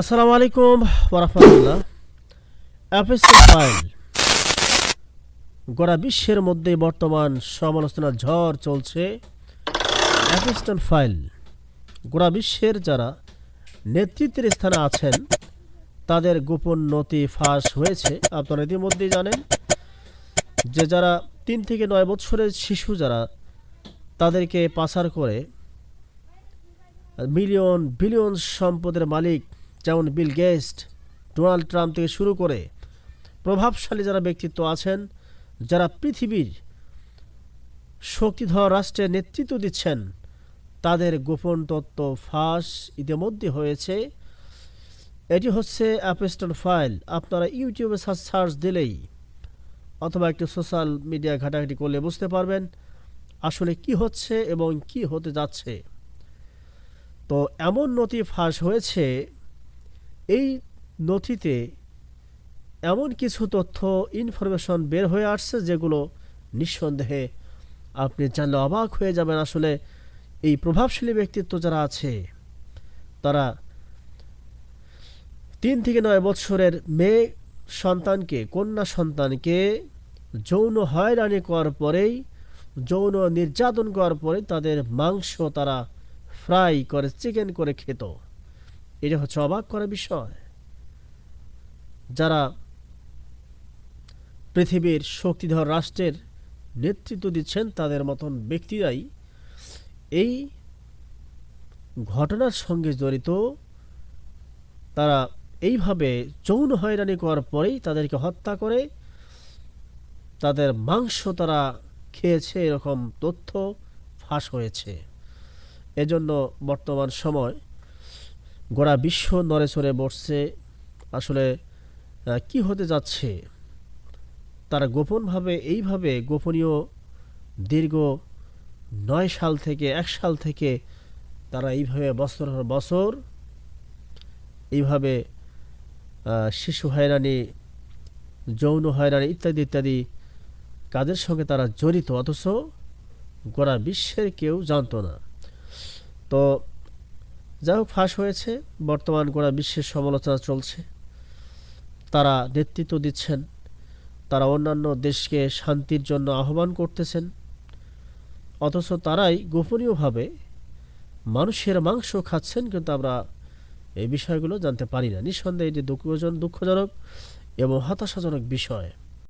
আসসালামু আলাইকুম ওরহমতুল্লাহ অ্যাপেসেল ফাইল। গোটা বিশ্বের মধ্যে বর্তমান সমালোচনার ঝড় চলছে। Epstein file. গোটা বিশ্বের যারা নেতৃত্বের স্থানে আছেন, তাদের গোপন নথি ফাঁস হয়েছে। আপনারা ইতিমধ্যেই জানেন যে যারা তিন থেকে নয় বছরের শিশু যারা, তাদেরকে পাচার করে মিলিয়ন, বিলিয়ন সম্পদের মালিক যেমন বিল গেস্ট ডোনাল্ড ট্রাম্প থেকে শুরু করে প্রভাবশালী যারা ব্যক্তিত্ব আছেন, যারা পৃথিবীর শক্তিধর রাষ্ট্রের নেতৃত্ব দিচ্ছেন, তাদের গোপন তত্ত্ব ফাঁস ইতিমধ্যে হয়েছে। এটি হচ্ছে অ্যাপেস্টন ফাইল। আপনারা ইউটিউবে সার্চ দিলেই অথবা একটি সোশ্যাল মিডিয়া ঘাটাঘাটি করলে বুঝতে পারবেন আসলে কি হচ্ছে এবং কি হতে যাচ্ছে। তো এমন নথি ফাঁস হয়েছে এই নথিতে এমন কিছু তথ্য ইনফরমেশন বের হয়ে আসছে যেগুলো নিঃসন্দেহে আপনি জানলে অবাক হয়ে যাবেন আসলে এই প্রভাবশালী ব্যক্তিত্ব যারা আছে, তারা তিন থেকে নয় বৎসরের মেয়ে সন্তানকে, কন্যা সন্তানকে যৌন হয়রানি করার পরেই, যৌন নির্যাতন করার পরে তাদের মাংস তারা ফ্রাই করে, চিকেন করে খেত। এটা হচ্ছে অবাক করা বিষয়। যারা পৃথিবীর শক্তিধর রাষ্ট্রের নেতৃত্ব দিচ্ছেন, তাদের মতন ব্যক্তিরাই এই ঘটনার সঙ্গে জড়িত। তারা এইভাবে যৌন হয়রানি করার পরেই তাদেরকে হত্যা করে। তাদের মাংস তারা খেয়েছে, এরকম তথ্য ফাঁস হয়েছে। এজন্য বর্তমান সময় গোড়া বিশ্ব নড়ে নড়েচড়ে বসছে। আসলে কি হতে যাচ্ছে? তারা গোপনভাবে, এইভাবে গোপনীয় দীর্ঘ নয় সাল থেকে এক সাল থেকে তারা এইভাবে বছর বছর এইভাবে শিশু হয়রানি, যৌন হয়রানি ইত্যাদি ইত্যাদি কাজের সঙ্গে তারা জড়িত। অথচ গোড়া বিশ্বের কেউ জানতো না। তো যাই হোক, ফাঁস হয়েছে। বর্তমান গোড়া বিশ্বের সমালোচনা চলছে। তারা নেতৃত্ব দিচ্ছেন। তারা অন্যান্য দেশকে শান্তির জন্য আহ্বান করতেছেন। অথচ তারাই গোপনীয়ভাবে মানুষের মাংস খাচ্ছেন কিন্তু আমরা এই বিষয়গুলো জানতে পারি না। নিঃসন্দেহে এটি দুঃখজন দুঃখজনক এবং হতাশাজনক বিষয়।